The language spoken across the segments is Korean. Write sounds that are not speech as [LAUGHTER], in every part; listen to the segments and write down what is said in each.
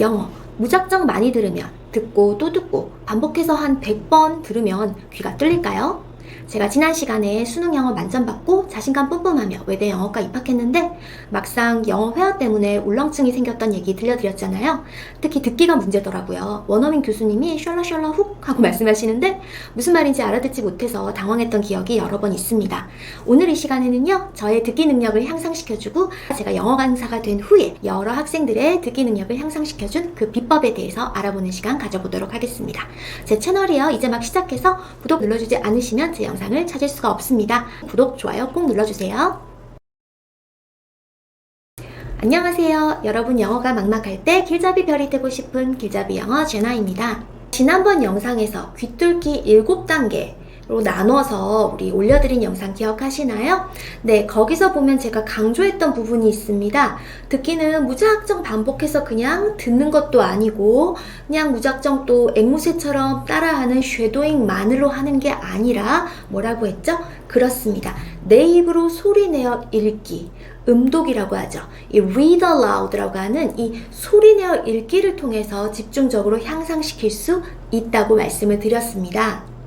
영어 무작정 많이 들으면 듣고 또 듣고 반복해서 한 100번 들으면 귀가 뚫릴까요? 제가 지난 시간에 수능 영어 만점 받고 자신감 뿜뿜하며 외대 영어과 입학했는데 막상 영어 회화 때문에 울렁증이 생겼던 얘기 들려드렸잖아요. 특히 듣기가 문제더라고요. 원어민 교수님이 셜라셜라 훅 하고 [LAUGHS] 말씀하시는데 무슨 말인지 알아듣지 못해서 당황했던 기억이 여러 번 있습니다. 오늘 이 시간에는요, 저의 듣기 능력을 향상시켜주고 제가 영어 강사가 된 후에 여러 학생들의 듣기 능력을 향상시켜준 그 비법에 대해서 알아보는 시간 가져보도록 하겠습니다. 제 채널이요, 이제 막 시작해서 구독 눌러주지 않으시면 제 영상을 찾을 수가 없습니다. 구독, 좋아요 꼭 눌러주세요. 안녕하세요. 여러분 영어가 막막할 때 길잡이 별이 되고 싶은 길잡이 영어 제나입니다. 지난번 영상에서 귀뚫기 7단계 로 나눠서 우리 올려드린 영상 기억하시나요? 네, 거기서 보면 제가 강조했던 부분이 있습니다. 듣기는 무작정 반복해서 그냥 듣는 것도 아니고 그냥 무작정 또 앵무새처럼 따라하는 쉐도잉만으로 하는 게 아니라 뭐라고 했죠? 그렇습니다. 내 입으로 소리내어 읽기. 음독이라고 하죠. 이 read aloud라고 하는 이 소리내어 읽기를 통해서 집중적으로 향상시킬 수 있다고 말씀을 드렸습니다.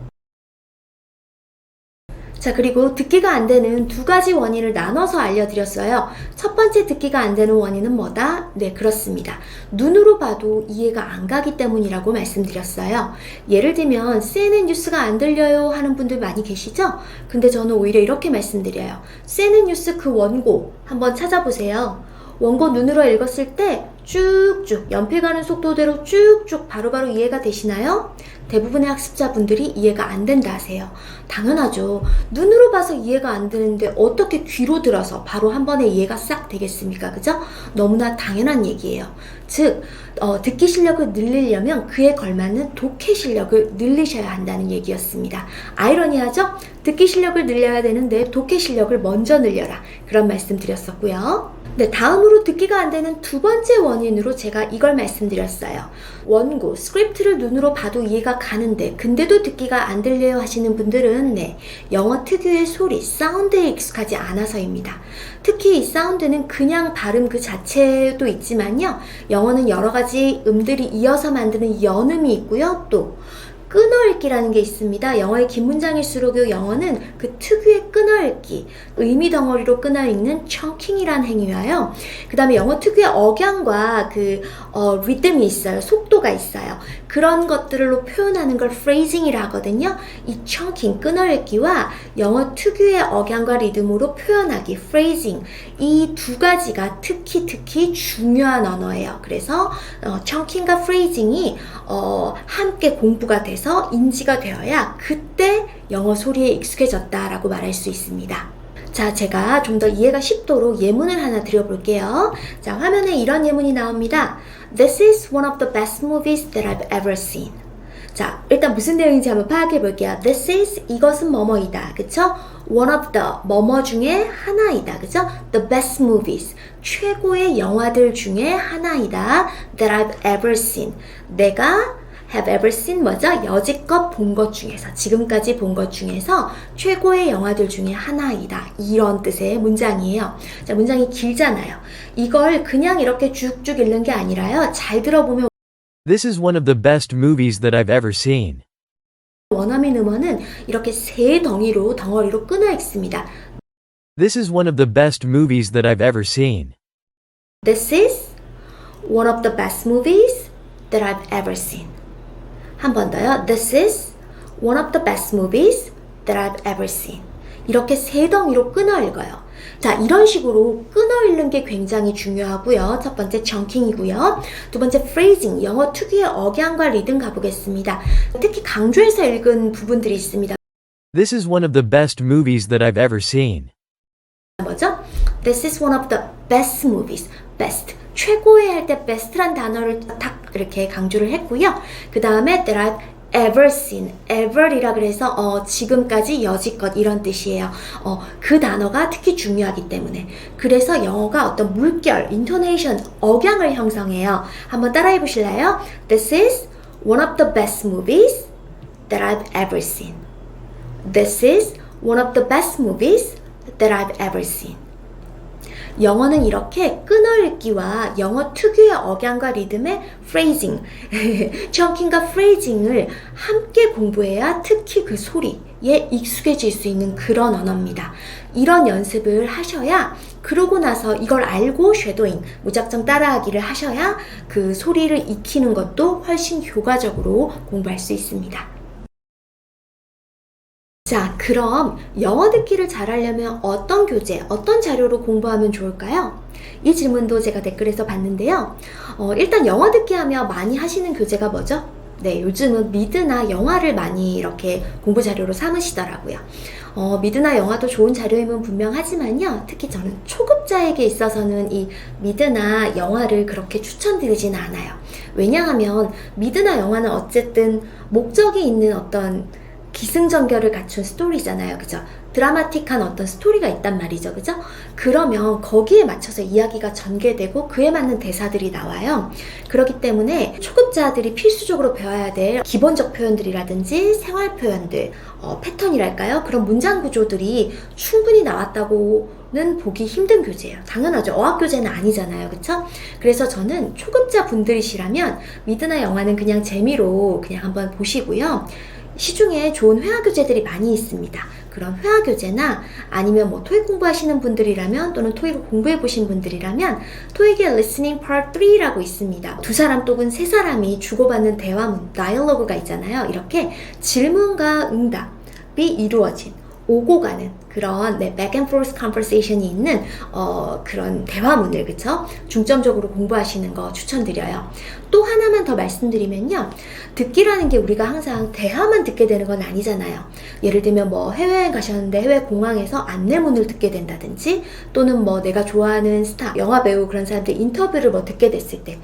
자, 그리고 듣기가 안 되는 두 가지 원인을 나눠서 알려드렸어요. 첫 번째 듣기가 안 되는 원인은 뭐다? 네, 그렇습니다. 눈으로 봐도 이해가 안 가기 때문이라고 말씀드렸어요. 예를 들면, CNN 뉴스가 안 들려요 하는 분들 많이 계시죠? 근데 저는 오히려 이렇게 말씀드려요. CNN 뉴스 그 원고 한번 찾아보세요. 원고 눈으로 읽었을 때 쭉쭉 연필 가는 속도대로 쭉쭉 바로바로 이해가 되시나요? 대부분의 학습자분들이 이해가 안 된다 하세요. 당연하죠. 눈으로 봐서 이해가 안 되는데 어떻게 귀로 들어서 바로 한 번에 이해가 싹 되겠습니까? 그죠? 너무나 당연한 얘기예요. 즉, 어, 듣기 실력을 늘리려면 그에 걸맞는 독해 실력을 늘리셔야 한다는 얘기였습니다. 아이러니하죠? 듣기 실력을 늘려야 되는데 독해 실력을 먼저 늘려라. 그런 말씀 드렸었고요. 네, 다음으로 듣기가 안 되는 두 번째 원인으로 제가 이걸 말씀드렸어요. 원고, 스크립트를 눈으로 봐도 이해가 가는데, 근데도 듣기가 안 들려요 하시는 분들은, 네, 영어 특유의 소리, 사운드에 익숙하지 않아서입니다. 특히 이 사운드는 그냥 발음 그 자체도 있지만요, 영어는 여러 가지 음들이 이어서 만드는 연음이 있고요, 또, 끊어읽기라는 게 있습니다. 영어의 긴 문장일수록 영어는 그 특유의 끊어읽기, 의미 덩어리로 끊어읽는 청킹이라는 행위와요. 그 다음에 영어 특유의 억양과 그 어, 리듬이 있어요. 속도가 있어요. 그런 것들로 표현하는 걸 phrasing이라 하거든요. 이 청킹, 끊어읽기와 영어 특유의 억양과 리듬으로 표현하기, phrasing. 이 두 가지가 특히 특히 중요한 언어예요. 그래서 어, 청킹과 phrasing이 어, 함께 공부가 돼서 인지가 되어야 그때 영어 소리에 익숙해졌다라고 말할 수 있습니다. 자, 제가 좀 더 이해가 쉽도록 예문을 하나 드려볼게요. 자, 화면에 이런 예문이 나옵니다. This is one of the best movies that I've ever seen. 자, 일단 무슨 내용인지 한번 파악해 볼게요. This is 이것은 뭐뭐이다. 그쵸? One of the 뭐뭐 중에 하나이다. 그죠? The best movies. 최고의 영화들 중에 하나이다. That I've ever seen. 내가 have ever seen 뭐죠? 여지껏 본 것 중에서, 지금까지 본 것 중에서 최고의 영화들 중에 하나이다. 이런 뜻의 문장이에요. 자, 문장이 길잖아요. 이걸 그냥 이렇게 쭉쭉 읽는 게 아니라요. 잘 들어보면 This is one of the best movies that I've ever seen. 원어민 음원은 이렇게 세 덩이로 덩어리로 끊어 읽습니다. This is one of the best movies that I've ever seen. This is one of the best movies that I've ever seen. 한 번 더요. This is one of the best movies that I've ever seen. 이렇게 세 덩이로 끊어 읽어요. 자, 이런 식으로 끊어 읽는 게 굉장히 중요하고요. 첫 번째 정킹이고요. 두 번째 phrasing, 영어 특유의 억양과 리듬 가보겠습니다. 특히 강조해서 읽은 부분들이 있습니다. This is one of the best movies that I've ever seen. 뭐죠? This is one of the best movies. best. 최고의 할 때 best란 단어를 딱 이렇게 강조를 했고요. 그 다음에 that I've ever seen. ever이라 그래서 어, 지금까지 여지껏 이런 뜻이에요. 어, 그 단어가 특히 중요하기 때문에. 그래서 영어가 어떤 물결, intonation, 억양을 형성해요. 한번 따라해 보실래요? This is one of the best movies that I've ever seen. This is one of the best movies that I've ever seen. 영어는 이렇게 끊어읽기와 영어 특유의 억양과 리듬의 phrasing, [LAUGHS] chunking,과 phrasing을 함께 공부해야 특히 그 소리에 익숙해질 수 있는 그런 언어입니다. 이런 연습을 하셔야 그러고 나서 이걸 알고 쉐도잉, 무작정 따라하기를 하셔야 그 소리를 익히는 것도 훨씬 효과적으로 공부할 수 있습니다. 자, 그럼 영어 듣기를 잘하려면 어떤 교재, 어떤 자료로 공부하면 좋을까요? 이 질문도 제가 댓글에서 봤는데요. 어, 일단 영어 듣기 하며 많이 하시는 교재가 뭐죠? 네, 요즘은 미드나 영화를 많이 이렇게 공부 자료로 삼으시더라고요. 어, 미드나 영화도 좋은 자료임은 분명하지만요. 특히 저는 초급자에게 있어서는 이 미드나 영화를 그렇게 추천드리지는 않아요. 왜냐하면 미드나 영화는 어쨌든 목적이 있는 어떤 기승전결을 갖춘 스토리잖아요. 그죠? 드라마틱한 어떤 스토리가 있단 말이죠. 그죠? 그러면 거기에 맞춰서 이야기가 전개되고 그에 맞는 대사들이 나와요. 그렇기 때문에 초급자들이 필수적으로 배워야 될 기본적 표현들이라든지 생활 표현들, 어, 패턴이랄까요? 그런 문장 구조들이 충분히 나왔다고는 보기 힘든 교재예요. 당연하죠. 어학 교재는 아니잖아요. 그쵸? 그래서 저는 초급자 분들이시라면 미드나 영화는 그냥 재미로 그냥 한번 보시고요. 시중에 좋은 회화 교재들이 많이 있습니다. 그런 회화 교재나 아니면 뭐 토익 공부하시는 분들이라면 또는 토익을 공부해 보신 분들이라면 토익의 listening part 3라고 있습니다. 두 사람 또는 세 사람이 주고받는 대화문, 다이얼로그가 있잖아요. 이렇게 질문과 응답이 이루어진 오고 가는 그런 네, back and forth conversation이 있는 어, 그런 대화문을 그쵸? 중점적으로 공부하시는 거 추천드려요. 또 하나만 더 말씀드리면요. 듣기라는 게 우리가 항상 대화만 듣게 되는 건 아니잖아요. 예를 들면 뭐 해외여행 가셨는데 해외 공항에서 안내문을 듣게 된다든지 또는 뭐 내가 좋아하는 스타, 영화 배우 그런 사람들 인터뷰를 뭐 듣게 됐을 때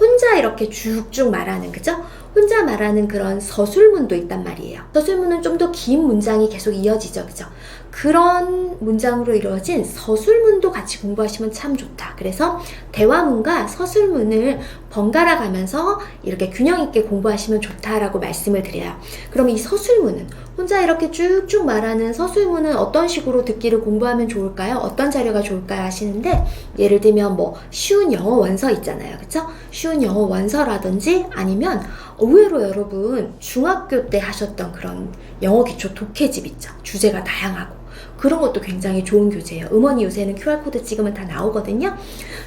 혼자 이렇게 쭉쭉 말하는 그죠? 혼자 말하는 그런 서술문도 있단 말이에요. 서술문은 좀 더 긴 문장이 계속 이어지죠, 그죠? 그런 문장으로 이루어진 서술문도 같이 공부하시면 참 좋다. 그래서 대화문과 서술문을 번갈아 가면서 이렇게 균형 있게 공부하시면 좋다라고 말씀을 드려요. 그럼 이 서술문은 혼자 이렇게 쭉쭉 말하는 서술문은 어떤 식으로 듣기를 공부하면 좋을까요? 어떤 자료가 좋을까요? 하시는데 예를 들면 뭐 쉬운 영어 원서 있잖아요. 그쵸? 쉬운 영어 원서라든지 아니면 의외로 여러분 중학교 때 하셨던 그런 영어 기초 독해집 있죠. 주제가 다양하고 그런 것도 굉장히 좋은 교재예요. 음원이 요새는 QR코드 찍으면 다 나오거든요.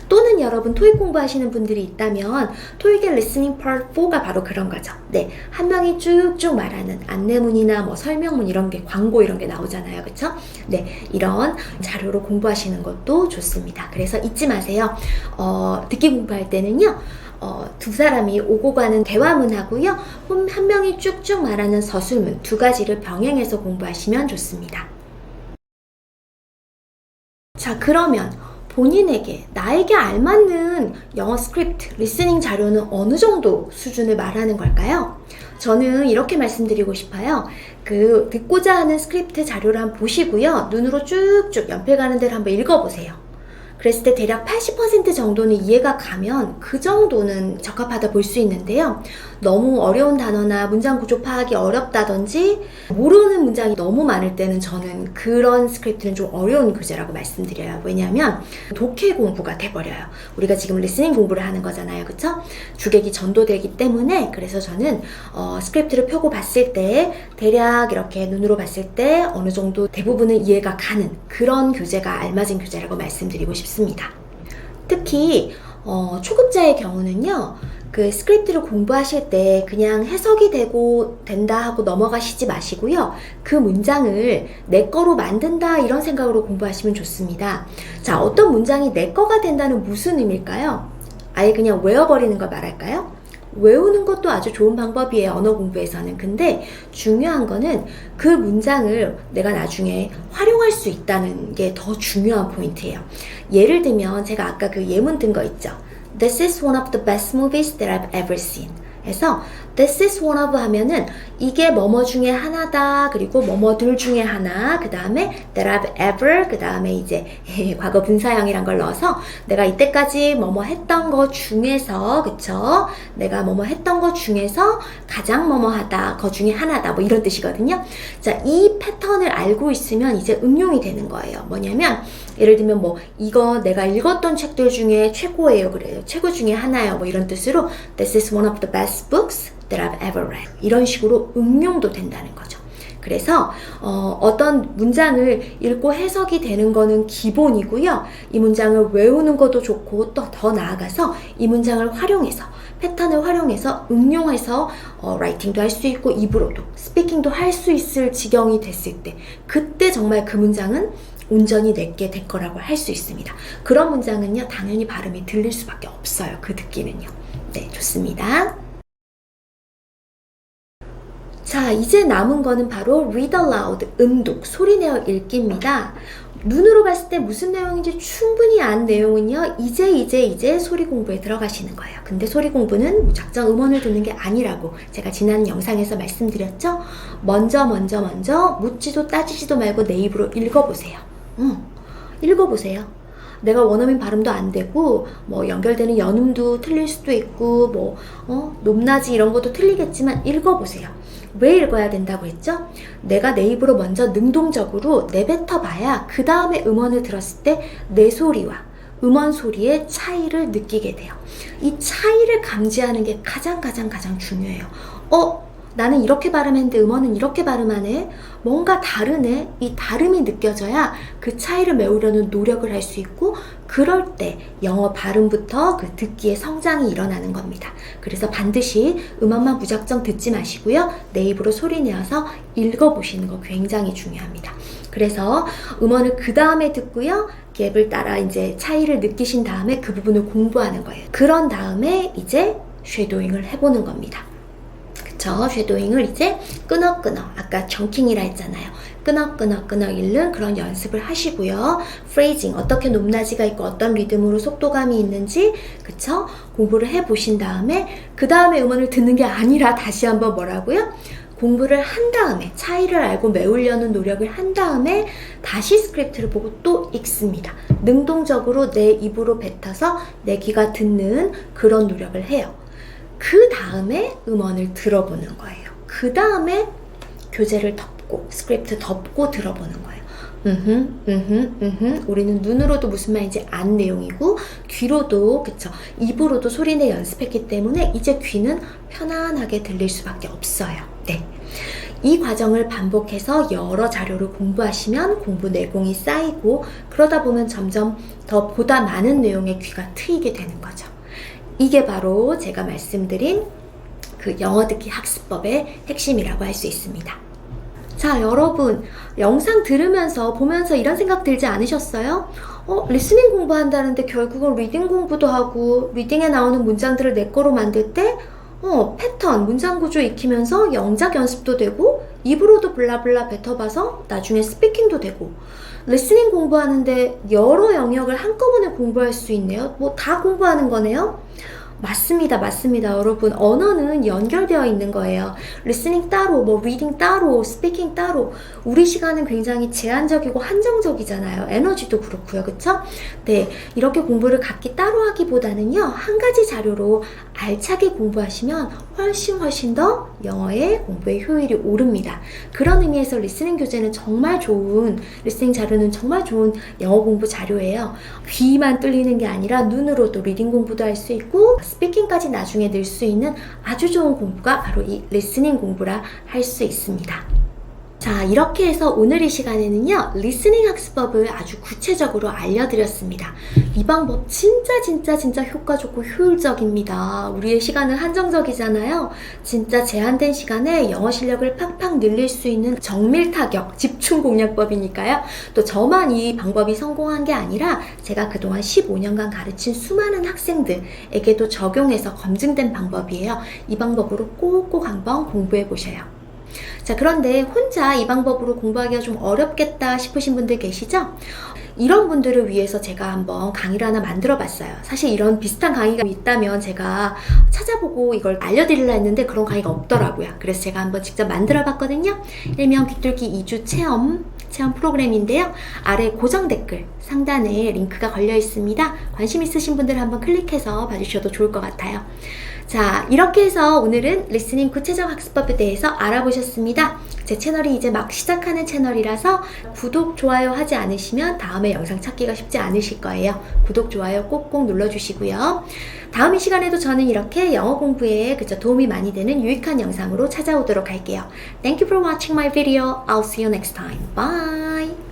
또는 여러분 토익 공부하시는 분들이 있다면 토익의 listening part 4가 바로 그런 거죠. 네. 한 명이 쭉쭉 말하는 안내문이나 뭐 설명문 이런 게 광고 이런 게 나오잖아요. 그쵸? 네. 이런 자료로 공부하시는 것도 좋습니다. 그래서 잊지 마세요. 어, 듣기 공부할 때는요. 어, 두 사람이 오고 가는 대화문하고요. 한- 한 명이 쭉쭉 말하는 서술문 두 가지를 병행해서 공부하시면 좋습니다. 자, 그러면 본인에게, 나에게 알맞는 영어 스크립트, 리스닝 자료는 어느 정도 수준을 말하는 걸까요? 저는 이렇게 말씀드리고 싶어요. 그, 듣고자 하는 스크립트 자료를 한번 보시고요. 눈으로 쭉쭉 연필 가는 대로 한번 읽어보세요. 그랬을 때 대략 80% 정도는 이해가 가면 그 정도는 적합하다 볼 수 있는데요. 너무 어려운 단어나 문장 구조 파악이 어렵다든지 모르는 문장이 너무 많을 때는 저는 그런 스크립트는 좀 어려운 교재라고 말씀드려요. 왜냐하면 독해 공부가 돼버려요. 우리가 지금 리스닝 공부를 하는 거잖아요. 그쵸? 주객이 전도되기 때문에 그래서 저는 어, 스크립트를 펴고 봤을 때 대략 이렇게 눈으로 봤을 때 어느 정도 대부분은 이해가 가는 그런 교재가 알맞은 교재라고 말씀드리고 싶습니다. 특히 어, 초급자의 경우는요. 그 스크립트를 공부하실 때 그냥 해석이 되고 된다 하고 넘어가시지 마시고요. 그 문장을 내 거로 만든다 이런 생각으로 공부하시면 좋습니다. 자, 어떤 문장이 내 거가 된다는 무슨 의미일까요? 아예 그냥 외워버리는 걸 말할까요? 외우는 것도 아주 좋은 방법이에요. 언어 공부에서는. 근데 중요한 거는 그 문장을 내가 나중에 활용할 수 있다는 게 더 중요한 포인트예요. 예를 들면 제가 아까 그 예문 든 거 있죠. This is one of the best movies that I've ever seen. 해서 this is one of 하면은 이게 뭐뭐 중에 하나다. 그리고 뭐뭐들 중에 하나. 그 다음에 that I've ever 그 다음에 이제 [LAUGHS] 과거 분사형이란 걸 넣어서 내가 이때까지 뭐뭐 했던 거 중에서 그쵸? 내가 뭐뭐 했던 거 중에서 가장 뭐뭐하다 거 중에 하나다. 뭐 이런 뜻이거든요. 자 이 패턴을 알고 있으면 이제 응용이 되는 거예요. 뭐냐면 예를 들면 뭐 이거 내가 읽었던 책들 중에 최고예요. 그래요. 최고 중에 하나요. 뭐 이런 뜻으로 this is one of the best books that I've ever read 이런 식으로 응용도 된다는 거죠 그래서 어, 떤 문장을 읽고 해석이 되는 거는 기본이고요. 이 문장을 외우는 것도 좋고 또 더 나아가서 이 문장을 활용해서 패턴을 활용해서 응용해서 어, 라이팅도 할 수 있고 입으로도 스피킹도 할 수 있을 지경이 됐을 때 그때 정말 그 문장은 온전히 내게 될 거라고 할 수 있습니다. 그런 문장은요 당연히 발음이 들릴 수밖에 없어요. 그 듣기는요. 네 좋습니다. 자, 이제 남은 거는 바로 read aloud, 음독, 소리내어 읽기입니다. 눈으로 봤을 때 무슨 내용인지 충분히 안 내용은요, 이제, 이제, 이제 소리 공부에 들어가시는 거예요. 근데 소리 공부는 무작정 음원을 듣는 게 아니라고 제가 지난 영상에서 말씀드렸죠? 먼저, 먼저, 먼저 묻지도 따지지도 말고 내 입으로 읽어보세요. 응, 읽어보세요. 내가 원어민 발음도 안 되고 뭐 연결되는 연음도 틀릴 수도 있고 뭐 어, 높낮이 이런 것도 틀리겠지만 읽어보세요. 왜 읽어야 된다고 했죠? 내가 내 입으로 먼저 능동적으로 내뱉어 봐야 그 다음에 음원을 들었을 때 내 소리와 음원 소리의 차이를 느끼게 돼요. 이 차이를 감지하는 게 가장 가장 가장 중요해요. 어? 나는 이렇게 발음했는데 음원은 이렇게 발음하네. 뭔가 다르네. 이 다름이 느껴져야 그 차이를 메우려는 노력을 할 수 있고, 그럴 때 영어 발음부터 그 듣기의 성장이 일어나는 겁니다. 그래서 반드시 음원만 무작정 듣지 마시고요. 내 입으로 소리 내어서 읽어보시는 거 굉장히 중요합니다. 그래서 음원을 그 다음에 듣고요. 갭을 따라 이제 차이를 느끼신 다음에 그 부분을 공부하는 거예요. 그런 다음에 이제 쉐도잉을 해보는 겁니다. 그쵸? 쉐도잉을 이제 끊어끊어 아까 정킹이라 했잖아요. 끊어끊어 끊어 읽는 그런 연습을 하시고요. 프레이징 어떻게 높낮이가 있고 어떤 리듬으로 속도감이 있는지 그쵸? 공부를 해 보신 다음에 그 다음에 음원을 듣는 게 아니라 다시 한번 뭐라고요? 공부를 한 다음에 차이를 알고 메우려는 노력을 한 다음에 다시 스크립트를 보고 또 읽습니다. 능동적으로 내 입으로 뱉어서 내 귀가 듣는 그런 노력을 해요. 그 다음에 음원을 들어보는 거예요. 그 다음에 교재를 덮고 스크립트 덮고 들어보는 거예요. 음흠, 음흠, 음흠. 우리는 눈으로도 무슨 말인지 안 내용이고 귀로도 그쵸 입으로도 소리내 연습했기 때문에 이제 귀는 편안하게 들릴 수밖에 없어요. 네. 이 과정을 반복해서 여러 자료를 공부하시면 공부 내공이 쌓이고 그러다 보면 점점 더 보다 많은 내용의 귀가 트이게 되는 거죠. 이게 바로 제가 말씀드린 그 영어 듣기 학습법의 핵심이라고 할 수 있습니다. 자, 여러분, 영상 들으면서 보면서 이런 생각 들지 않으셨어요? 어, 리스닝 공부한다는데 결국은 리딩 공부도 하고 리딩에 나오는 문장들을 내 거로 만들 때 어, 패턴, 문장 구조 익히면서 영작 연습도 되고 입으로도 블라블라 뱉어봐서 나중에 스피킹도 되고 리스닝 공부하는데 여러 영역을 한꺼번에 공부할 수 있네요. 뭐 다 공부하는 거네요. 맞습니다, 맞습니다, 여러분. 언어는 연결되어 있는 거예요. 리스닝 따로, 뭐 리딩 따로, 스피킹 따로. 우리 시간은 굉장히 제한적이고 한정적이잖아요. 에너지도 그렇고요, 그쵸? 네, 이렇게 공부를 각기 따로 하기보다는요, 한 가지 자료로 알차게 공부하시면 훨씬 훨씬 더 영어의 공부의 효율이 오릅니다. 그런 의미에서 리스닝 교재는 정말 좋은, 리스닝 자료는 정말 좋은 영어 공부 자료예요. 귀만 뚫리는 게 아니라 눈으로도 리딩 공부도 할 수 있고, 스피킹까지 나중에 늘 수 있는 아주 좋은 공부가 바로 이 리스닝 공부라 할 수 있습니다. 자, 이렇게 해서 오늘 이 시간에는요, 리스닝 학습법을 아주 구체적으로 알려드렸습니다. 이 방법 진짜 진짜 진짜 효과 좋고 효율적입니다. 우리의 시간은 한정적이잖아요. 진짜 제한된 시간에 영어 실력을 팍팍 늘릴 수 있는 정밀 타격, 집중 공략법이니까요. 또 저만 이 방법이 성공한 게 아니라 제가 그동안 15년간 가르친 수많은 학생들에게도 적용해서 검증된 방법이에요. 이 방법으로 꼭꼭 한번 공부해 보셔요. 자, 그런데 혼자 이 방법으로 공부하기가 좀 어렵겠다 싶으신 분들 계시죠? 이런 분들을 위해서 제가 한번 강의를 하나 만들어 봤어요. 사실 이런 비슷한 강의가 있다면 제가 찾아보고 이걸 알려드리려 했는데 그런 강의가 없더라고요. 그래서 제가 한번 직접 만들어 봤거든요. 일명 귀뚫기 2주 체험, 체험 프로그램인데요. 아래 고정 댓글 상단에 링크가 걸려 있습니다. 관심 있으신 분들 한번 클릭해서 봐주셔도 좋을 것 같아요. 자, 이렇게 해서 오늘은 리스닝 구체적 학습법에 대해서 알아보셨습니다. 제 채널이 이제 막 시작하는 채널이라서 구독, 좋아요 하지 않으시면 다음에 영상 찾기가 쉽지 않으실 거예요. 구독, 좋아요 꼭꼭 눌러주시고요. 다음 이 시간에도 저는 이렇게 영어 공부에 그저 도움이 많이 되는 유익한 영상으로 찾아오도록 할게요. Thank you for watching my video. I'll see you next time. Bye!